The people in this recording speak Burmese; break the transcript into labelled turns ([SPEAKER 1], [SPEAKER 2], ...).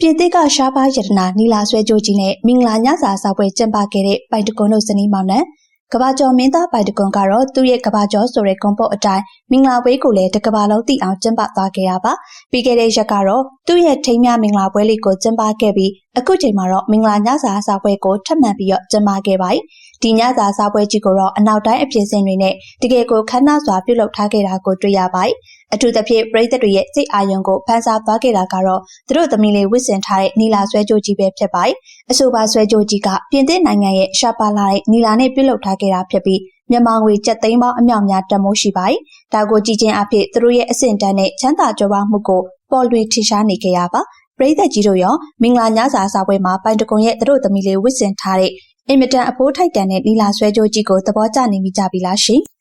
[SPEAKER 1] ပြင်သစ်ကရှားပါးယတနာနီလာဆွဲကြိုးကြီးနဲ့မင်္ဂလာညစာစာပွဲကျင်းပခဲ့တဲ့ပိုင်တကွန်တို့ဇနီးမောင်နှံကဘာကျော်မင်းသားပိုင်တကွန်ကတော့သူ့ရဲ့ကဘာကျော်ဆိုတဲ့ကွန်ပုတ်အတိုင်းမင်္ဂလာပွဲကိုလည်းတကဘာလုံးသိအောင်ကျင်းပသွားခဲ့ရပါပြီးခဲ့တဲ့ရက်ကတော့သူ့ရဲ့ထိမ်းမြမင်္ဂလာပွဲလေးကိုကျင်းပခဲ့ပြီးအခုချိန်မှာတော့မင်္ဂလာညစာစာပွဲကိုထပ်မံပြီးတော့ကျင်းပခဲ့ပါတယ်ဒီညစာစာပွဲကြီးကိုတော့အနောက်တိုင်းအပြင်စင်တွေနဲ့တကယ်ကိုခမ်းနားစွာပြုလုပ်ထားခဲ့တာကိုတွေ့ရပါတယ်အထူးသဖြင့်ပြည်သက်တွေရဲ့စိတ်အာရုံကိုဖန်ဆာသွားခဲ့တာကတော့သူတို့သမီးလေးဝစ်စင်ထားတဲ့နီလာဆွဲကြိုးကြီးပဲဖြစ်ပါတယ်။အဆိုပါဆွဲကြိုးကြီးကပြင်သစ်နိုင်ငံရဲ့ရှာပါလာတဲ့နီလာနဲ့ပြုလုပ်ထားခဲ့တာဖြစ်ပြီးမြန်မာငွေကျပ်သိန်းပေါင်းအမြောက်များတန်ဖိုးရှိပါတယ်။ဒါကိုကြည့်ချင်းအဖြစ်သူတို့ရဲ့အဆင့်တန်းနဲ့ချမ်းသာကြွယ်ဝမှုကိုပေါ်လွင်ထင်ရှားနေကြရပါ ပရိသတ်ကြီးတို့ရောမင်္ဂလာညစာစာပွဲမှာပိုင်တကွန်ရဲ့သူတို့သမီးလေးဝစ်စင်ထားတဲ့အင်မတန်အဖိုးထိုက်တန်တဲ့နီလာဆွဲကြိုးကြီးကိုသဘောကျနေမိကြပြီလားရှင်။